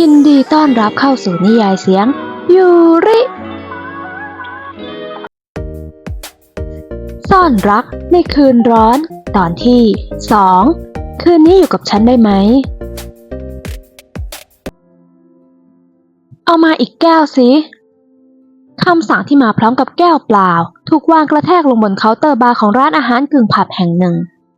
ยินดีต้อนรับเข้าสู่นิยายเสียง ยูริ ซ่อนรักในคืนร้อน ตอนที่สองคืนนี้อยู่กับฉันได้ไหม เอามาอีกแก้วสิคำสั่งที่มาพร้อมกับแก้วเปล่า ถูกวางกระแทกลงบนเคาน์เตอร์บาร์ของร้านอาหารกึ่งผับแห่งหนึ่ง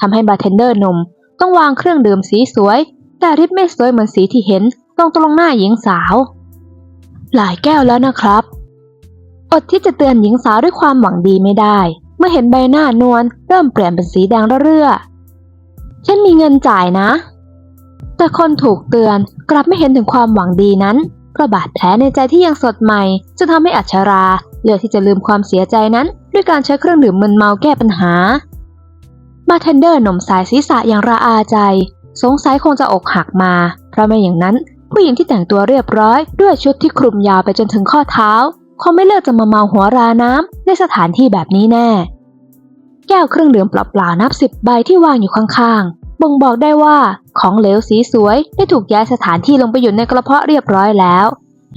ทำให้บาร์เทนเดอร์นม ต้องวางเครื่องดื่มสีสวย แต่ริบไม่สวยเหมือนสีที่เห็น ตรงตรงหน้าหญิงสาว หลายแก้วแล้วนะครับ อดที่จะเตือนหญิงสาวด้วยความหวังดีไม่ได้ เมื่อเห็นใบหน้านวลเริ่มเปลี่ยนเป็นสีแดงระเรื่อฉันมีเงินจ่ายนะ แต่คนถูกเตือนกลับไม่เห็นถึงความหวังดีนั้นเพราะบาดแผลในใจที่ยังสดใหม่จะทำให้อัชราเลือกที่จะลืมความเสียใจนั้น ด้วยการใช้เครื่องดื่มมึนเมาแก้ปัญหาบาร์เทนเดอร์หนุ่มสายศีรษะอย่างระอาใจ สงสัยคงจะอกหักมา เพราะไม่อย่างนั้น ผู้หญิงที่แต่งตัวเรียบร้อย ด้วยชุดที่คลุมยาวไปจนถึงข้อเท้าคงไม่เลือกจะมาเมาหัวราน้ำในสถานที่แบบนี้แน่ แก้วเครื่องดื่มเปล่าๆนับสิบใบที่วางอยู่ข้างๆ บ่งบอกได้ว่าของเหลวสีสวยได้ถูกย้ายสถานที่ลงไปอยู่ในกระเพาะเรียบร้อยแล้ว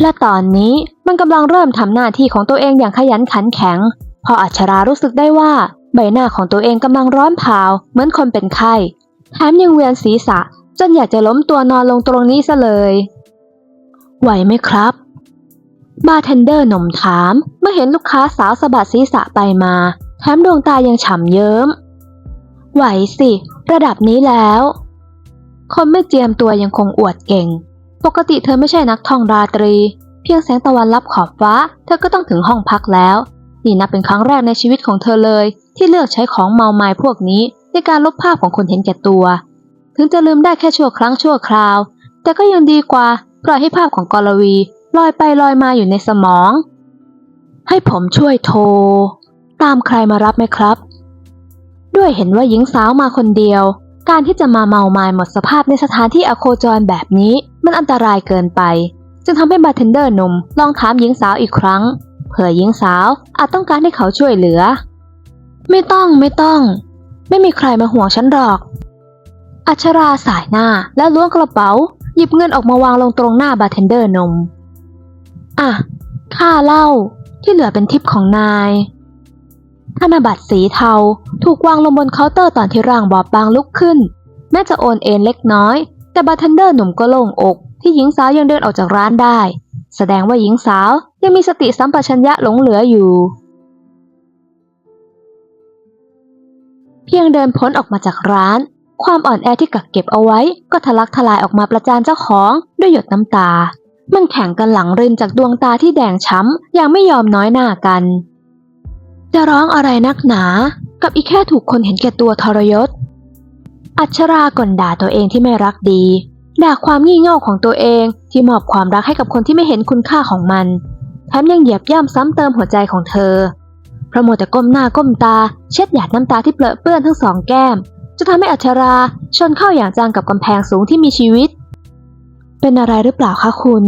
และตอนนี้มันกำลังเริ่มทำหน้าที่ของตัวเองอย่างขยันขันแข็ง พออัชรารู้สึกได้ว่าใบหน้าของตัวเองกำลังร้อนเผาเหมือนคนเป็นไข้แถมยังเวียนศีรษะ จนอยากจะล้มตัวนอนลงตรงนี้ซะเลย ไหวไหมครับ บาร์เทนเดอร์หนุ่มถาม เมื่อเห็นลูกค้าสาวสะบัดศีรษะไปมา แถมดวงตายังฉ่ำเยิ้ม ไหวสิ ระดับนี้แล้ว คนไม่เจียมตัวยังคงอวดเก่ง ปกติเธอไม่ใช่นักท่องราตรี เพียงแสงตะวันลับขอบฟ้า เธอก็ต้องถึงห้องพักแล้ว นี่นับเป็นครั้งแรกในชีวิตของเธอเลย ที่เลือกใช้ของเมาไม้พวกนี้ในการลบภาพของคนเห็นแก่ตัว ถึงจะลืมได้แค่ชั่วครั้งชั่วคราว แต่ก็ยังดีกว่าปล่อยให้ภาพของกรวี ลอยไปลอยมาอยู่ในสมอง ให้ผมช่วยโทร ตามใครมารับไหมครับ ด้วยเห็นว่าหญิงสาวมาคนเดียว การที่จะมาเมาไมายหมดสภาพในสถานที่อโคจรแบบนี้มันอันตรายเกินไป จึงทำให้บาร์เทนเดอร์หนุ่มลองถามหญิงสาวอีกครั้ง เผื่อหญิงสาวอาจต้องการให้เขาช่วยเหลือ ไม่ต้องไม่ต้อง ไม่มีใครมาห่วงฉันหรอก อัชราสายหน้าแล้วล้วงกระเป๋า หยิบเงินออกมาวางลงตรงหน้าบาร์เทนเดอร์หนุ่มอะ ค่าเหล้าที่เหลือเป็นทิปของนาย ธนบัตรสีเทาถูกวางลงบนเคาน์เตอร์ตอนที่ร่างบอบบางลุกขึ้น แม้จะโอนเอ็นเล็กน้อย แต่บาร์เทนเดอร์หนุ่มก็โล่งอก ที่หญิงสาวยังเดินออกจากร้านได้ แสดงว่าหญิงสาวยังมีสติสัมปชัญญะหลงเหลืออยู่ เพียงเดินพ้นออกมาจากร้าน ความอ่อนแอที่กักเก็บเอาไว้ก็ทะลักทลายออกมาประจานเจ้าของด้วยหยดน้ำตา มันแข่งกันหลังรินจากดวงตาที่แดงช้ำอย่างไม่ยอมน้อยหน้ากัน จะร้องอะไรนักหนา กับอีแค่ถูกคนเห็นแก่ตัวทรยศ อัชรากลด่าตัวเองที่ไม่รักดี ด่าความงี่เง่าของตัวเองที่มอบความรักให้กับคนที่ไม่เห็นคุณค่าของมันแถมยังเหยียบย่ำซ้ำเติมหัวใจของเธอพราะมัวแต่ก้มหน้าก้มตาเช็ดหยาดน้ำตาที่เปรอะเปื้อนทั้งสองแก้ม จะทำให้อัชราชนเข้าอย่างจังกับกำแพงสูงที่มีชีวิต เป็นอะไรหรือเปล่าคะคุณ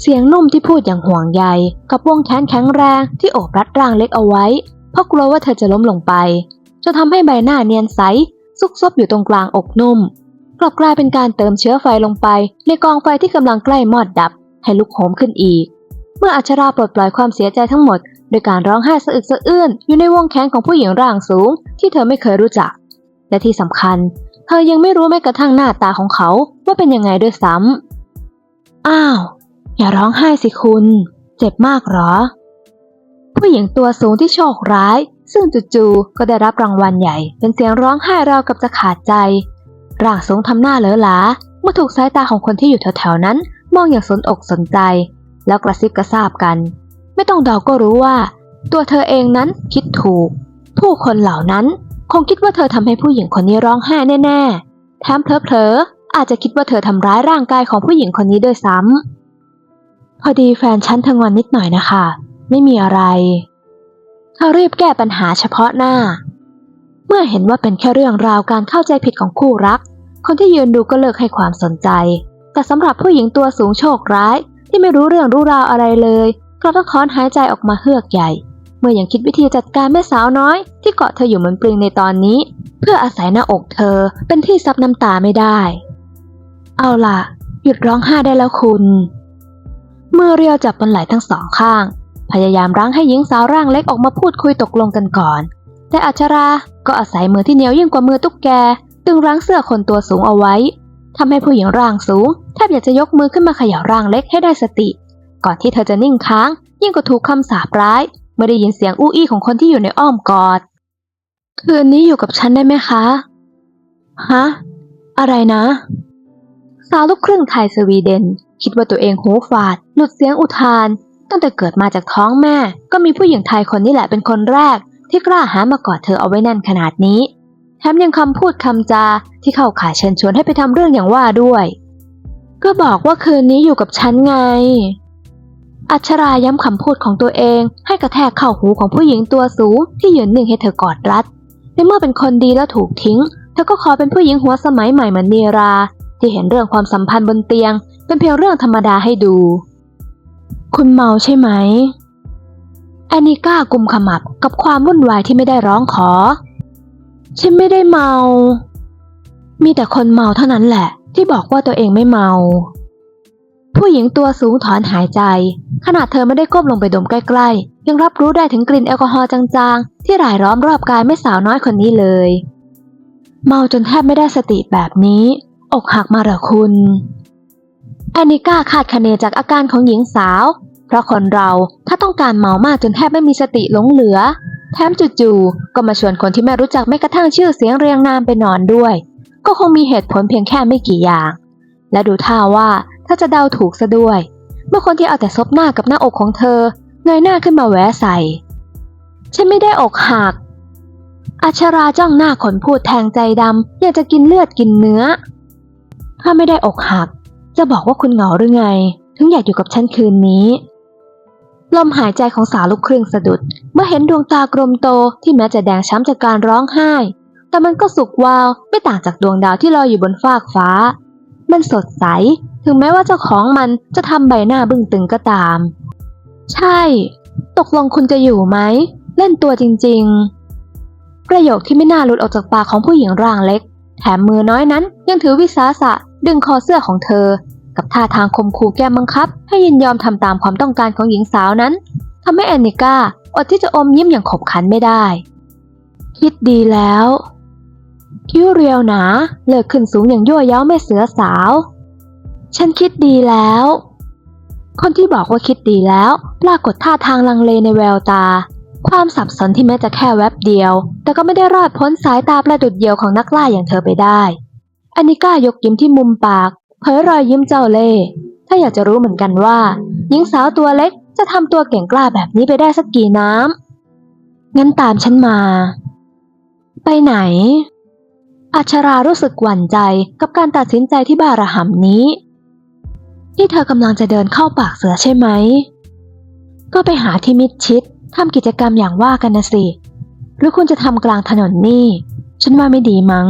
เสียงนุ่มที่พูดอย่างห่วงใยกับวงแขนแข็งแรงที่โอบรัดร่างเล็กเอาไว้ เพราะกลัวว่าเธอจะล้มลงไป จะทำให้ใบหน้าเนียนใส ซุกซบอยู่ตรงกลางอกนุ่ม กลับกลายเป็นการเติมเชื้อไฟลงไป ในกองไฟที่กำลังใกล้มอดดับ ให้ลุกโหมขึ้นอีก เมื่ออัชราปลดปล่อยความเสียใจทั้งหมดโดยการร้องไห้สะอึกสะอื้นอยู่ในวงแขนของผู้หญิงร่างสูงที่เธอไม่เคยรู้จัก และที่สำคัญ เธอยังไม่รู้แม้กระทั่งหน้าตาของเขาว่าเป็นยังไงด้วยซ้ำอ้าว อย่าร้องไห้สิคุณ เจ็บมากหรอ ผู้หญิงตัวสูงที่โชคร้าย ซึ่งจู่ๆก็ได้รับรางวัลใหญ่ เป็นเสียงร้องไห้ราวกับจะขาดใจ ร่างสูงทำหน้าเหลอหลาเมื่อถูกสายตาของคนที่อยู่แถวๆนั้น มองอย่างสนอกสนใจ แล้วกระซิบกระซาบกัน ไม่ต้องเดาก็รู้ว่า ตัวเธอเองนั้นคิดถูก ผู้คนเหล่านั้น คงคิดว่าเธอทำให้ผู้หญิงคนนี้ร้องไห้แน่ๆแถมเพลอๆอาจจะคิดว่าเธอทำร้ายร่างกายของผู้หญิงคนนี้ด้วยซ้ำพอดีแฟนฉันทั้งวันนิดหน่อยนะคะ ไม่มีอะไรเธอรีบแก้ปัญหาเฉพาะหน้า เมื่อเห็นว่าเป็นแค่เรื่องราวการเข้าใจผิดของคู่รัก คนที่ยืนดูก็เลิกให้ความสนใจ แต่สำหรับผู้หญิงตัวสูงโชคร้าย ที่ไม่รู้เรื่องรู้ราวอะไรเลยก็ต้องถอนหายใจออกมาเฮือกใหญ่ เมื่อยังคิดวิธีจัดการแม่สาวน้อย ที่เกาะเธออยู่เหมือนปลิงในตอนนี้ เพื่ออาศัยหน้าอกเธอเป็นที่ซับน้ำตาไม่ได้ เอาล่ะ หยุดร้องไห้ได้แล้วคุณ เมื่อเรียวจับบนไหล่ทั้งสองข้าง พยายามรั้งให้หญิงสาวร่างเล็กออกมาพูดคุยตกลงกันก่อน แต่อัชราก็อาศัยมือที่เหนียวยิ่งกว่ามือตุ๊กแกตึงรั้งเสื้อคนตัวสูงเอาไว้ทำให้ผู้หญิงร่างสูงแทบอยากจะยกมือขึ้นมาเขย่าร่างเล็กให้ได้สติ ก่อนที่เธอจะนิ่งค้าง ยิ่งกว่าถูกคำสาปร้าย มื่อได้ยินเสียงอู้อี้ของคนที่อยู่ในอ้อมกอด คืนนี้อยู่กับฉันได้ไหมคะ ฮะ อะไรนะ สาวลูกครึ่งไทยสวีเดน คิดว่าตัวเองหูฝาด หลุดเสียงอุทาน ตั้งแต่เกิดมาจากท้องแม่ ก็มีผู้หญิงไทยคนนี้แหละเป็นคนแรก ที่กล้าหามากอดเธอเอาไว้แน่นขนาดนี้ แถมยังคำพูดคำจาที่เข้าข่ายเชิญชวนให้ไปทำเรื่องอย่างว่าด้วย ก็บอกว่าคืนนี้อยู่กับฉันไง อัชราย้ำคำพูดของตัวเอง ให้กระแทกเข้าหูของผู้หญิงตัวสูง ที่ยืนหนึ่งให้เธอกอดรัด ในเมื่อเป็นคนดีแล้วถูกทิ้ง เธอก็ขอเป็นผู้หญิงหัวสมัยใหม่เหมือนเนีรา ที่เห็นเรื่องความสัมพันธ์บนเตียง เป็นเพียงเรื่องธรรมดาให้ดู คุณเมาใช่ไหมแอนนิก้ากุมขมับกับความวุ่นวายที่ไม่ได้ร้องขอ ฉันไม่ได้เมา มีแต่คนเมาเท่านั้นแหละ ที่บอกว่าตัวเองไม่เมา ผู้หญิงตัวสูงถอนหายใจ ขนาดเธอไม่ได้ก้มลงไปดมใกล้ๆ ยังรับรู้ได้ถึงกลิ่นแอลกอฮอล์จางๆ ที่รายล้อมรอบกายไม่สาวน้อยคนนี้เลย เมาจนแทบไม่ได้สติแบบนี้ อกหักมาเหรอคุณแอนนิก้าคาดคะเนจากอาการของหญิงสาว เพราะคนเราถ้าต้องการเมามากจนแทบไม่มีสติหลงเหลือ แถมจู่ๆก็มาชวนคนที่ไม่รู้จักแม้กระทั่งชื่อเสียงเรียงนามไปนอนด้วย ก็คงมีเหตุผลเพียงแค่ไม่กี่อย่าง และดูท่าว่า ถ้าจะเดาถูกซะด้วย เมื่อคนที่เอาแต่ซบหน้ากับหน้าอกของเธอเงยหน้าขึ้นมาแหวะใส่ ฉันไม่ได้อกหักอัชราจ้องหน้าขนพูดแทงใจดำอยากจะกินเลือดกินเนื้อ ถ้าไม่ได้อกหัก จะบอกว่าคุณเหงาหรือไง ถึงอยากอยู่กับฉันคืนนี้ ลมหายใจของสาวลูกครึ่งสะดุด เมื่อเห็นดวงตากลมโตที่แม้จะแดงช้ำจากการร้องไห้ แต่มันก็สุกวาวไม่ต่างจากดวงดาวที่ลอยอยู่บนฟากฟ้า มันสดใส ถึงแม้ว่าเจ้าของมันจะทำใบหน้าบึ้งตึงก็ตาม ใช่ ตกลงคุณจะอยู่ไหม เล่นตัวจริง ๆ ประโยคที่ไม่น่าหลุดออกจากปากของผู้หญิงร่างเล็ก แถมมือน้อยนั้นยังถือวิสาสะดึงคอเสื้อของเธอ กับท่าทางคมขู่แก้มบังคับ ให้ยินยอมทำตามความต้องการของหญิงสาวนั้นทำให้แอนนิก้าอดที่จะอมยิ้มอย่างขบขันไม่ได้ คิดดีแล้ว คิ้วเรียวหนาเลิกขึ้นสูงอย่างยั่วเย้าแม่เสือสาว ฉันคิดดีแล้ว คนที่บอกว่าคิดดีแล้ว ปรากฏท่าทางลังเลในแววตา ความสับสนที่แม้จะแค่แวบเดียว แต่ก็ไม่ได้รอดพ้นสายตาประดุดเดียวของนักล่าอย่างเธอไปได้อานิก้ายกยิ้มที่มุมปากเผยรอยยิ้มเจ้าเล่ถ้าอยากจะรู้เหมือนกันว่า หญิงสาวตัวเล็กจะทำตัวเก่งกล้าแบบนี้ไปได้สักกี่น้ำงั้นตามฉันมา ไปไหน อัชรารู้สึกหวั่นใจกับการตัดสินใจที่บาระห่ำนี้ ที่เธอกำลังจะเดินเข้าปากเสือใช่ไหม ก็ไปหาที่มิดชิดทำกิจกรรมอย่างว่ากันนะสิ หรือคุณจะทำกลางถนนนี่ ฉันว่าไม่ดีมั้ง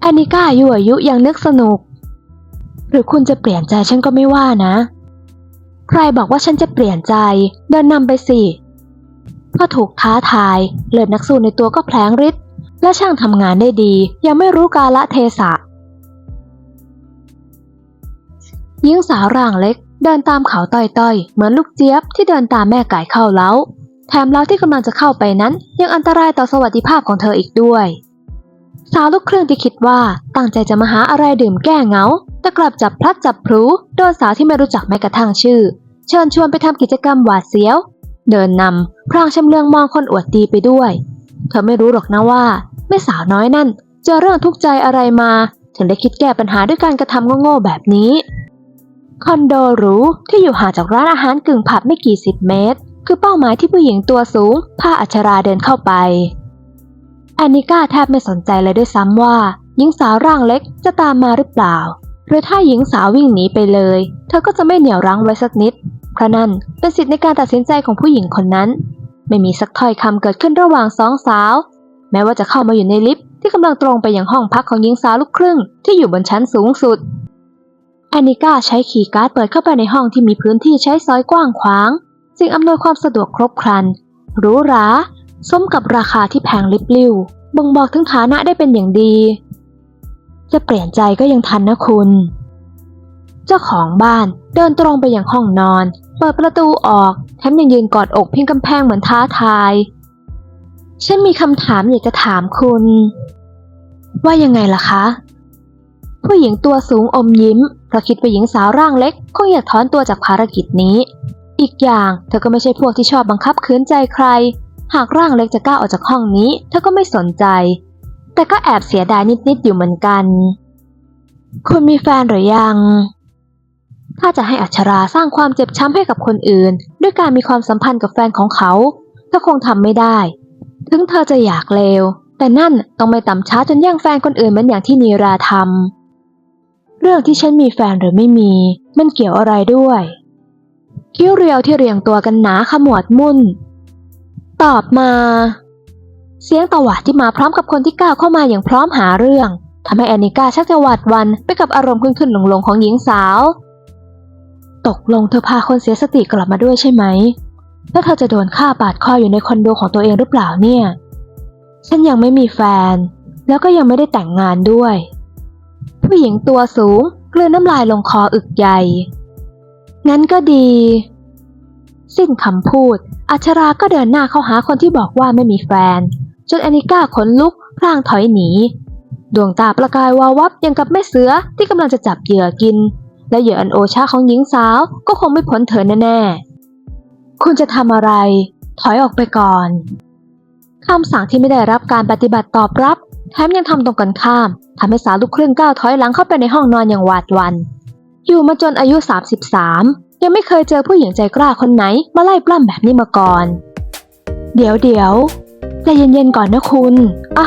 แอนนิก้าอยั่วยุยังนึกสนุก หรือคุณจะเปลี่ยนใจฉันก็ไม่ว่านะ ใครบอกว่าฉันจะเปลี่ยนใจ เดินนำไปสิพอถูกท้าทาย เลิศนักสู้ในตัวก็แผลงฤทธิ์ และช่างทำงานได้ดี ยังไม่รู้กาละเทศะหญิงสาวร่างเล็ก เดินตามเขาต้อยๆ เหมือนลูกเจี๊ยบที่เดินตามแม่ไก่เข้าเล้า แถมเล้าที่กำลังจะเข้าไปนั้น ยังอันตรายต่อสวัสดิภาพของเธออีกด้วย สาวลูกเครึ่องที่คิดว่าตั้งใจจะมาหาอะไรดื่มแก้เหงา แต่กลับจับพลัดจับพลูโดนสาวที่ไม่รู้จักแม้กระทั่งชื่อ เชิญชวนไปทำกิจกรรมหวาดเสียว เดินนำพรางชำเลืองมองคนอวดดีไปด้วย เธอไม่รู้หรอกนะว่าแม่สาวน้อยนั่นเจอเรื่องทุกข์ใจอะไรมา ถึงได้คิดแก้ปัญหาด้วยการกระทำโง่ๆแบบนี้ คอนโดหรูที่อยู่ห่างจากร้านอาหารกึ่งผับไม่กี่สิบเมตร คือเป้าหมายที่ผู้หญิงตัวสูงพาอัชราเดินเข้าไปแอนนิก้าแทบไม่สนใจเลยด้วยซ้ำว่า หญิงสาวร่างเล็กจะตามมาหรือเปล่า หรือถ้าหญิงสาววิ่งหนีไปเลย เธอก็จะไม่เหนี่ยวรั้งไว้สักนิดเพราะนั่นเป็นสิทธิในการตัดสินใจของผู้หญิงคนนั้น ไม่มีสักถ้อยคำเกิดขึ้นระหว่างสองสาว แม้ว่าจะเข้ามาอยู่ในลิฟต์ที่กำลังตรงไปยังห้องพักของหญิงสาวลูกครึ่งที่อยู่บนชั้นสูงสุด แอนนิก้าใช้คีย์การ์ดเปิดเข้าไปในห้องที่มีพื้นที่ใช้ซอยกว้างขวาง สิ่งอำนวยความสะดวกครบครันหรูหราสมกับราคาที่แพงลิบลิ่วบ่งบอกถึงฐานะได้เป็นอย่างดี จะเปลี่ยนใจก็ยังทันนะคุณ เจ้าของบ้านเดินตรงไปยังห้องนอน เปิดประตูออกแถมยังยืนกอดอกพิงกำแพงเหมือนท้าทาย ฉันมีคำถามอยากจะถามคุณ ว่ายังไงล่ะคะ ผู้หญิงตัวสูงอมยิ้มเพราะคิดว่าหญิงสาวร่างเล็ก คงอยากถอนตัวจากภารกิจนี้ อีกอย่างเธอก็ไม่ใช่พวกที่ชอบบังคับขืนใจใคร หากร่างเล็กจะก้าวออกจากห้องนี้ เธอก็ไม่สนใจ แต่ก็แอบเสียดายนิดๆอยู่เหมือนกัน คุณมีแฟนหรือยัง ถ้าจะให้อัชราสร้างความเจ็บช้ำให้กับคนอื่น ด้วยการมีความสัมพันธ์กับแฟนของเขาเธอคงทำไม่ได้ ถึงเธอจะอยากเลว แต่นั่นต้องไม่ต่ำช้าจนแย่งแฟนคนอื่นเหมือนอย่างที่นีราทำเรื่องที่ฉันมีแฟนหรือไม่มี มันเกี่ยวอะไรด้วยคิ้วเรียวที่เรียงตัวกันหนาขมวดมุ่น ตอบมา เสียงตวาดที่มาพร้อมกับคนที่ก้าวเข้ามาอย่างพร้อมหาเรื่องทำให้แอนิก้าชักจะหวาดวันไปกับอารมณ์ขึ้นขึ้นลงๆของหญิงสาว ตกลงเธอพาคนเสียสติกลับมาด้วยใช่ไหม แล้วเธอจะโดนฆ่าปาดคออยู่ในคอนโดของตัวเองหรือเปล่าเนี่ย ฉันยังไม่มีแฟน แล้วก็ยังไม่ได้แต่งงานด้วย ผู้หญิงตัวสูงกลืนน้ำลายลงคออึกใหญ่ งั้นก็ดี สิ้นคำพูด อัชราก็เดินหน้าเข้าหาคนที่บอกว่าไม่มีแฟน จนอนิก้าขนลุกพลางถอยหนี ดวงตาประกายวาววับยังกับแม่เสือที่กำลังจะจับเหยื่อกิน และเหยื่ออันโอชาของหญิงสาวก็คงไม่พ้นเธอแน่ๆ คุณจะทำอะไร ถอยออกไปก่อน คำสั่งที่ไม่ได้รับการปฏิบัติตอบรับ แถมยังทำตรงกันข้ามทำให้สาวลูกครึ่งก้าวถอยหลังเข้าไปในห้องนอนอย่างหวาดวัน อยู่มาจนอายุ 33 ยังไม่เคยเจอผู้หญิงใจกล้าคนไหนมาไล่ปล้ำแบบนี้มาก่อน เดี๋ยวเดี๋ยวใจเย็นๆก่อนนะคุณอะ